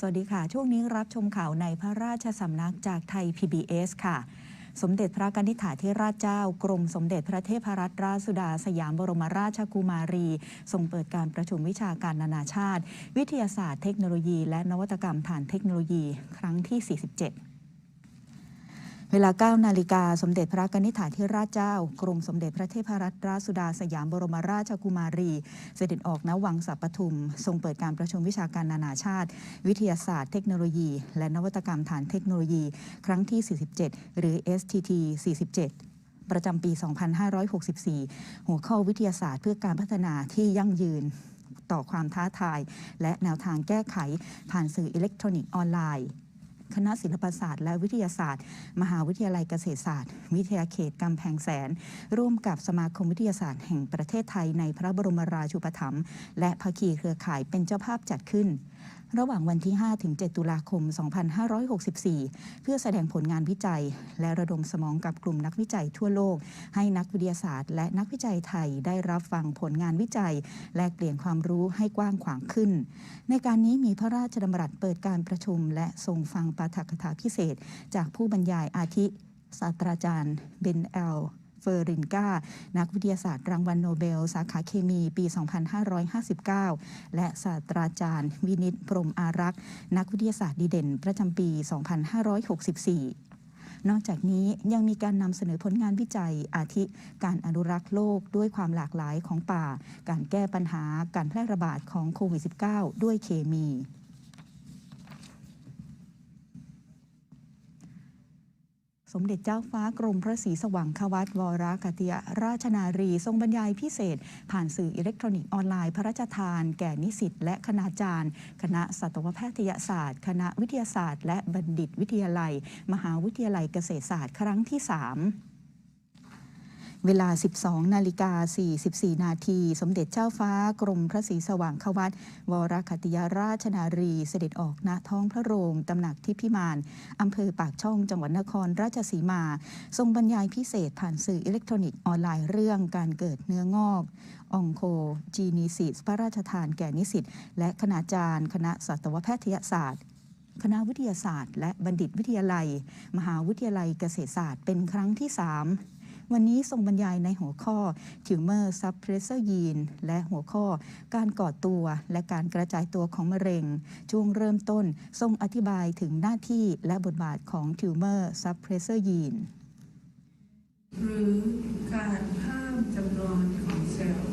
สวัสดีค่ะ ช่วงนี้รับชมข่าวในพระราชสำนักจากไทย PBS ค่ะ สมเด็จพระกนิษฐาธิราชเจ้ากรมสมเด็จพระเทพรัตนราชสุดา สยามบรมราชกุมารี ทรงเปิดการประชุมวิชาการนานาชาติ วิทยาศาสตร์เทคโนโลยี และนวัตกรรมฐานเทคโนโลยี ครั้งที่ 47 เวลา9นาฬิกาสมเด็จพระกนิษฐาธิราชเจ้า กรมสมเด็จพระเทพรัตนราชสุดาสยามบรมราชกุมารี เสด็จออกณวังสัปทุม ทรงเปิดการประชุมวิชาการนานาชาติ วิทยาศาสตร์เทคโนโลยี และนวัตกรรมฐานเทคโนโลยี ครั้งที่ 47 หรือ STT 47ประจำปี 2564 หัวข้อวิทยาศาสตร์เพื่อการพัฒนาที่ยั่งยืนต่อความท้าทาย และแนวทางแก้ไขผ่านสื่ออิเล็กทรอนิกส์ออนไลน์ คณะศิลปศาสตร์และวิทยาศาสตร์ มหาวิทยาลัยเกษตรศาสตร์ วิทยาเขตกำแพงแสน ร่วมกับสมาคมวิทยาศาสตร์แห่งประเทศไทยในพระบรมราชูปถัมภ์และภาคีเครือข่ายเป็นเจ้าภาพจัดขึ้น ระหว่างวันที่ 5 ถึง 7 ตุลาคม 2564 เพื่อแสดงผลงานวิจัย และระดมสมองกับกลุ่มนักวิจัยทั่วโลก ให้นักวิทยาศาสตร์ และนักวิจัยไทยได้รับฟังผลงานวิจัย และเปลี่ยนความรู้ให้กว้างขวางขึ้น ในการนี้มีพระราชดำรัสเปิดการประชุม และทรงฟังปาฐกถาพิเศษ จากผู้บรรยายอาทิศาสตราจารย์เบนเอล เฟอร์รินกานักวิทยาศาสตร์รางวัลโนเบล สาขาเคมีปี 2559 และศาสตราจารย์ วินิตพรหมอารักษ์นักวิทยาศาสตร์ดีเด่น ประจำปี 2564นอกจากนี้ยังมีการนำเสนอผลงานวิจัยอาทิ การอนุรักษ์โลกด้วยความหลากหลายของป่า การแก้ปัญหาการแพร่ระบาดของโควิด -19 ด้วยเคมี สมเด็จเจ้าฟ้ากรมพระศรีสว่างควัตวรกติยราชนารี ทรงบรรยายพิเศษ ผ่านสื่ออิเล็กทรอนิกส์ออนไลน์พระราชทาน แก่นิสิตและคณาจารย์ คณะสัตวแพทยศาสตร์ คณะวิทยาศาสตร์ และบัณฑิตวิทยาลัย มหาวิทยาลัยเกษตรศาสตร์ครั้งที่ 3 เวลา 12 นาฬิกา 44 นาที สมเด็จเจ้าฟ้ากรมพระศรีสว่างควัตวรคติยาราชนารี เสด็จออกณท้องพระโรงตำหนักทิพิมานอำเภอปากช่องจังหวัดนครราชสีมา ทรงบรรยายพิเศษผ่านสื่ออิเล็กทรอนิกส์ออนไลน์เรื่องการเกิดเนื้องอกองโค จีนีซิสพระราชทานแก่นิสิตและคณาจารย์ คณะสัตวแพทยศาสตร์คณะวิทยาศาสตร์ และบัณฑิตวิทยาลัย มหาวิทยาลัยเกษตรศาสตร์เป็นครั้งที่ 3 วันนี้ทรงบรรยายในหัวข้อ Tumor Suppressor Gene และหัวข้อ การก่อตัวและการกระจายตัวของมะเร็ง ช่วงเริ่มต้นทรงอธิบายถึงหน้าที่และบทบาทของ Tumor Suppressor Gene หรือการเพิ่มจำนวนของเซลล์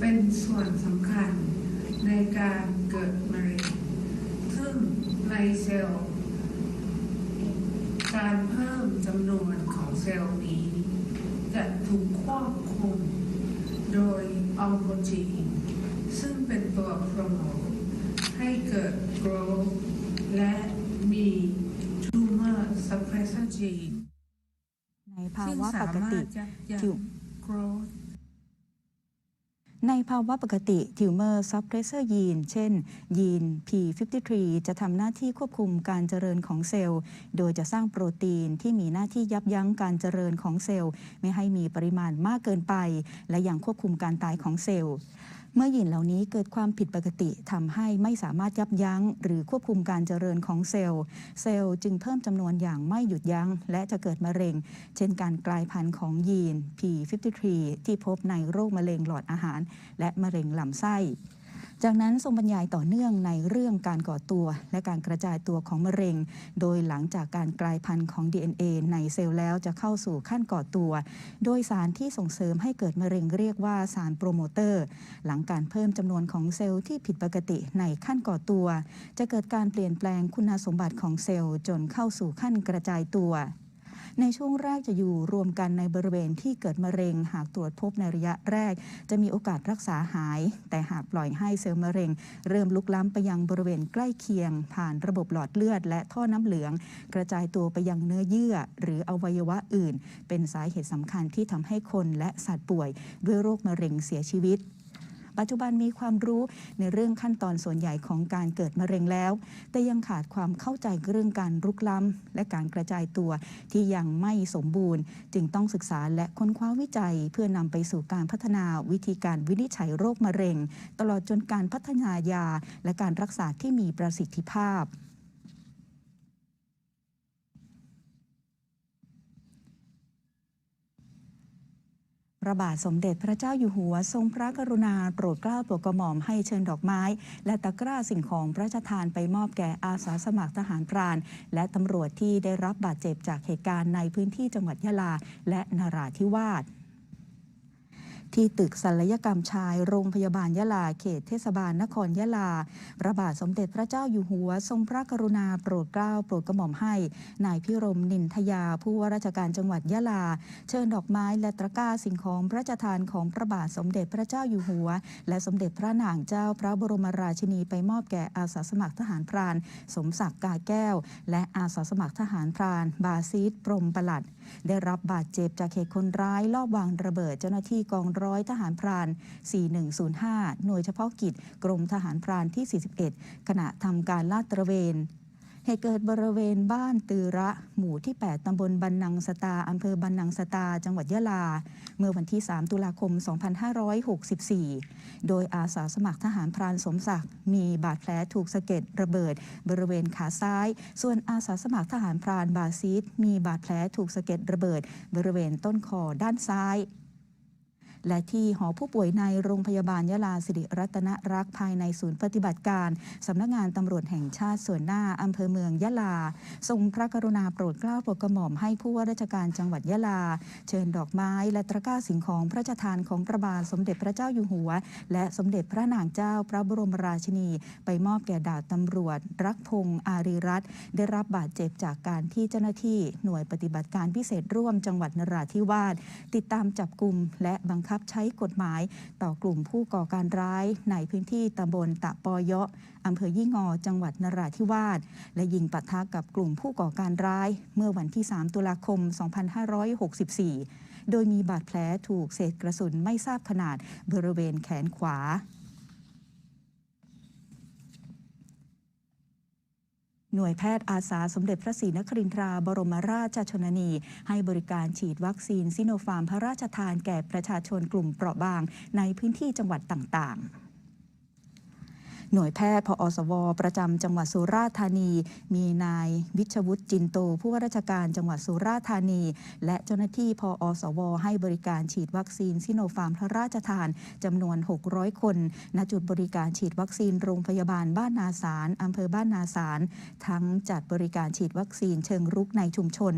เป็นส่วนสำคัญในการเกิดมะเร็ง ซึ่งในเซลล์ การเพิ่มจำนวนของเซลล์นี้ จะถูกควบคุมโดยอองโคจีนซึ่งเป็นตัวโปรโมทให้เกิด growth และมี tumor suppressor gene ในภาซึ่งวะสาปกมารติถยับยั้ทิงว growth ในภาวะปกติ Tumor Suppressor Gene เช่น ยีน P53 จะทำหน้าที่ควบคุมการเจริญของเซลล์ โดยจะสร้างโปรตีนที่มีหน้าที่ยับยั้งการเจริญของเซลล์ ไม่ให้มีปริมาณมากเกินไป และยังควบคุมการตายของเซลล์ เมื่อยีนเหล่านี้เกิดความผิดปกติทำให้ไม่สามารถยับยั้ง หรือควบคุมการเจริญของเซลล์ เซลล์จึงเพิ่มจำนวนอย่างไม่หยุดยั้ง และจะเกิดมะเร็ง เช่นการกลายพันธุ์ของยีน P53 ที่พบในโรคมะเร็งหลอดอาหาร และมะเร็งลำไส้ จากนั้นทรงบรรยายต่อเนื่องในเรื่องการก่อตัว และการกระจายตัวของมะเร็ง โดยหลังจากการกลายพันธุ์ของ DNA ในเซลล์แล้วจะเข้าสู่ขั้นก่อตัว โดยสารที่ส่งเสริมให้เกิดมะเร็งเรียกว่าสารโปรโมเตอร์ หลังการเพิ่มจำนวนของเซลล์ที่ผิดปกติในขั้นก่อตัว จะเกิดการเปลี่ยนแปลงคุณสมบัติของเซลล์จนเข้าสู่ขั้นกระจายตัว ในช่วงแรกจะอยู่รวมกันในบริเวณที่เกิดมะเร็ง หากตรวจพบในระยะแรก จะมีโอกาสรักษาหาย แต่หากปล่อยให้เซลล์มะเร็ง เริ่มลุกล้ำไปยังบริเวณใกล้เคียง ผ่านระบบหลอดเลือด และท่อน้ำเหลือง กระจายตัวไปยังเนื้อเยื่อ หรืออวัยวะอื่น เป็นสาเหตุสำคัญที่ทำให้คนและสัตว์ป่วย ด้วยโรคมะเร็งเสียชีวิต ปัจจุบันมีความรู้ในเรื่องขั้นตอนส่วนใหญ่ของการเกิดมะเร็งแล้ว แต่ยังขาดความเข้าใจเรื่องการรุกล้ำ และการกระจายตัวที่ยังไม่สมบูรณ์ จึงต้องศึกษาและค้นคว้าวิจัย เพื่อนำไปสู่การพัฒนาวิธีการวินิจฉัยโรคมะเร็ง ตลอดจนการพัฒนายาและการรักษาที่มีประสิทธิภาพ ระบาทสมเด็จพระเจ้าอยู่หัว ทรงพระกรุณาโปรดเกล้าโปรดกระหม่อมให้เชิญดอกไม้ และตะกร้าสิ่งของพระราชทานไปมอบแก่อาสาสมัครทหารพราน และตำรวจที่ได้รับบาดเจ็บจากเหตุการณ์ในพื้นที่จังหวัดยะลา และนราธิวาส ที่ตึกศัลยกรรมชายโรงพยาบาลยะลาเขตเทศบาลนครยะลา พระบาทสมเด็จพระเจ้าอยู่หัว ทรงพระกรุณาโปรดเกล้าโปรดกระหม่อมให้ นายพิรมนินทยา ผู้ว่าราชการจังหวัดยะลา เชิญดอกไม้และตะกร้าสิ่งของพระราชทานของพระบาทสมเด็จพระเจ้าอยู่หัว และสมเด็จพระนางเจ้าพระบรมราชินีไปมอบแก่อาสาสมัครทหารพราน สมศักดิ์กาแก้ว และอาสาสมัครทหารพราน บาซีดปรมประหลัด ได้รับบาดเจ็บจากเหตุคนร้ายลอบวางระเบิดเจ้าหน้าที่กองร้อยทหารพราน 4105 หน่วยเฉพาะกิจกรมทหารพรานที่ 41 ขณะทำการลาดตระเวนเหตุเกิดบริเวณบ้านตือระ หมู่ที่ 8 ตำบลบันนังสตา อำเภอบันนังสตา จังหวัดยะลา เมื่อวันที่ 3 ตุลาคม 2564 โดยอาสาสมัครทหารพรานสมศักดิ์ มีบาดแผลถูกสะเก็ดระเบิด บริเวณขาซ้าย ส่วนอาสาสมัครทหารพรานบาซีดมีบาดแผลถูกสะเก็ดระเบิด บริเวณต้นคอด้านซ้าย และที่หอผู้ป่วยในโรงพยาบาลยะลาสิริรัตนรักภายในศูนย์ปฏิบัติการสำนักงานตำรวจแห่งชาติส่วนหน้าอำเภอเมืองยะลา ทรงพระกรุณาโปรดเกล้าโปรดกระหม่อมให้ผู้ว่าราชการจังหวัดยะลา เชิญดอกไม้และตะกร้าสิ่งของพระราชทานของพระบาทสมเด็จพระเจ้าอยู่หัว และสมเด็จพระนางเจ้าพระบรมราชินี ไปมอบแก่ดาบตำรวจ รักพงศ์อารีรัตน์ได้รับบาดเจ็บจากการที่เจ้าหน้าที่หน่วยปฏิบัติการพิเศษร่วมจังหวัดนราธิวาสติดตามจับกลุ่มและบังคับใช้กฎหมายต่อกลุ่มผู้ก่อการร้ายในพื้นที่ตำบลตะปอยะอำเภอยี่งอ จังหวัดนราธิวาส และยิงปะทะกับกลุ่มผู้ก่อการร้าย เมื่อวันที่ 3 ตุลาคม 2564 โดยมีบาดแผลถูกเศษกระสุนไม่ทราบขนาดบริเวณแขนขวา หน่วยแพทย์อาสาสมเด็จพระศรีนครินทราบรมราชชนนี ให้บริการฉีดวัคซีนซิโนฟาร์มพระราชทานแก่ประชาชนกลุ่มเปราะบาง ในพื้นที่จังหวัดต่างๆ หน่วยแพทย์พอสว ประจำจังหวัดสุราษฎร์ธานี มีนายวิชวุฒิจินโต ผู้ว่าราชการจังหวัดสุราษฎร์ธานี และเจ้าหน้าที่พอสว ให้บริการฉีดวัคซีนซิโนฟาร์มพระราชทานจำนวน 600 คน ณจุดบริการฉีดวัคซีนโรงพยาบาลบ้านนาสารอำเภอบ้านนาสาร ทั้งจัดบริการฉีดวัคซีนเชิงรุกในชุมชน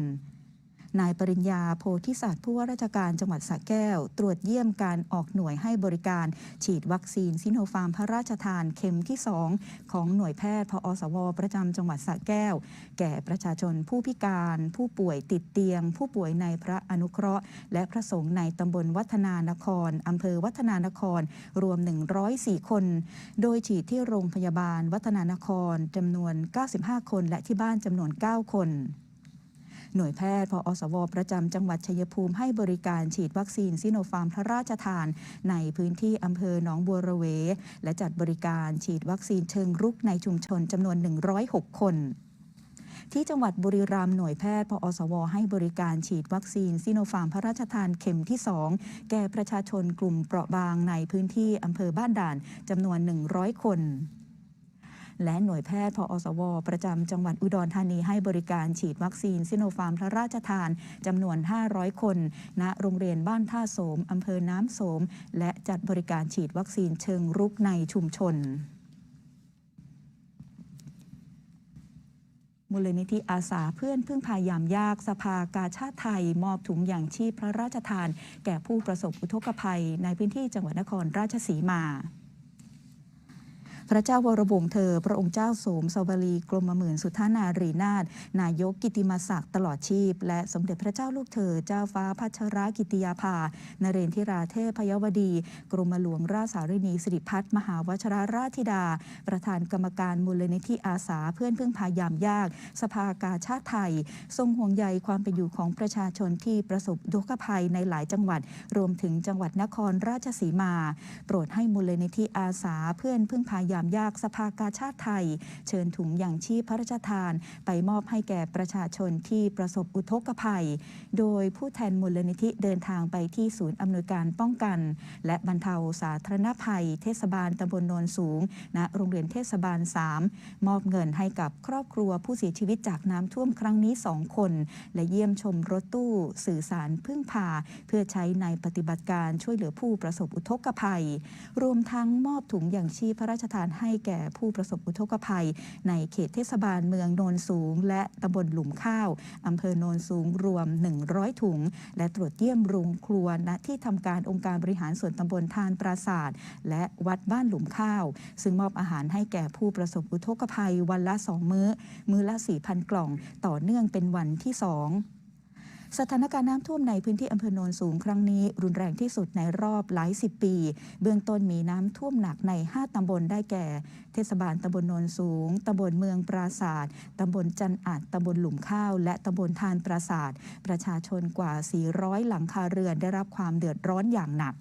นายปริญญาโพธิสัตว์ผู้ว่าราชการจังหวัดสระแก้ว ตรวจเยี่ยมการออกหน่วยให้บริการ ฉีดวัคซีนซิโนฟาร์มพระราชทานเข็มที่ 2 ของหน่วยแพทย์พอสว ประจำจังหวัดสระแก้ว แก่ประชาชนผู้พิการ ผู้ป่วยติดเตียง ผู้ป่วยในพระอนุเคราะห์ และพระสงฆ์ในตำบลวัฒนานครอำเภอวัฒนานคร รวม 104 คน โดยฉีดที่โรงพยาบาลวัฒนานครจำนวน 95 คน และที่บ้านจำนวน 9 คน หน่วยแพทย์พออสว ประจำจังหวัดชัยภูมิให้บริการฉีดวัคซีนซิโนฟาร์มพระราชทาน ในพื้นที่อำเภอหนองบัวระเว และจัดบริการฉีดวัคซีนเชิงรุกในชุมชนจำนวน 106 คนที่จังหวัดบุรีรัมย์หน่วยแพทย์พอสว ให้บริการฉีดวัคซีนซิโนฟาร์มพระราชทานเข็มที่ 2 แก่ประชาชนกลุ่มเปราะบางในพื้นที่อำเภอบ้านด่านจำนวน 100 คน และหน่วยแพทย์พอสว ประจำจังหวัดอุดรธานีให้บริการฉีดวัคซีนซิโนฟาร์มพระราชทานจำนวน 500 คน ณ โรงเรียนบ้านท่าโสมอำเภอน้ำโสม และจัดบริการฉีดวัคซีนเชิงรุกในชุมชนมูลนิธิอาสาเพื่อนพึ่งพายามยากสภากาชาติไทย มอบถุงอย่างชีพพระราชทาน แก่ผู้ประสบอุทกภัยในพื้นที่จังหวัดนครราชสีมา พระเจ้าวรวงเธอ พระองค์เจ้าโสมสวลีกรมหมื่นสุทธานารีนาถนายกกิติมศักดิ์ตลอดชีพ และสมเด็จพระเจ้าลูกเธอ เจ้าฟ้าพัชรกิติยาภานเรนทิราเทพยวดี กรมหลวงราชสารินีสิริพัฒน์มหาวชรราชธิดา ประธานกรรมการมูลนิธิอาสาเพื่อนพึ่งพายามยาก สภากาชาติไทย ทรงห่วงใยความเป็นอยู่ของประชาชนที่ประสบอุกภัยในหลายจังหวัด รวมถึงจังหวัดนครราชสีมา โปรดให้มูลนิธิอาสาเพื่อนพึ่งพายามามยากสภากาชาติไทย เชิญถุงยางชีพพระราชทาน ไปมอบให้แก่ประชาชนที่ประสบอุทกภัย โดยผู้แทนมูลนิธิเดินทางไปที่ศูนย์อำนวยการป้องกัน และบรรเทาสาธารณภัย เทศบาลตำบลโนนสูงณโรงเรียนเทศบาล 3 มอบเงินให้กับครอบครัวผู้เสียชีวิตจากน้ำท่วมครั้งนี้ 2 คน และเยี่ยมชมรถตู้สื่อสารพึ่งพา เพื่อใช้ในปฏิบัติการช่วยเหลือผู้ประสบอุทกภัย รวมทั้งมอบถุงอย่างชีพพระราชทานให้แก่ผู้ประสบอุทกภัย ในเขตเทศบาลเมืองโนนสูง และตำบลหลุมข้าวอำเภอโนนสูงรวม 100 ถุง และตรวจเยี่ยมโรงครัวณที่ทำการองค์การบริหารส่วนตำบลทานปราศาสตร์และวัดบ้านหลุมข้าว ซึ่งมอบอาหารให้แก่ผู้ประสบอุทกภัยวันละ 2 มื้อ มื้อละ 4,000 กล่อง ต่อเนื่องเป็นวันที่ 2 สถานการณ์น้ำท่วมในพื้นที่อำเภอโนนสูงครั้งนี้ รุนแรงที่สุดในรอบหลายสิบปี เบื้องต้นมีน้ำท่วมหนักใน 5 ตำบลได้แก่ เทศบาลตำบลโนนสูงตำบลเมืองปราศาสตร์ตำบลจันอาจตำบลหลุมข้าว และตำบลทานปราศาสตร์ประชาชนกว่า 400 หลังคาเรือนได้รับความเดือดร้อนอย่างหนัก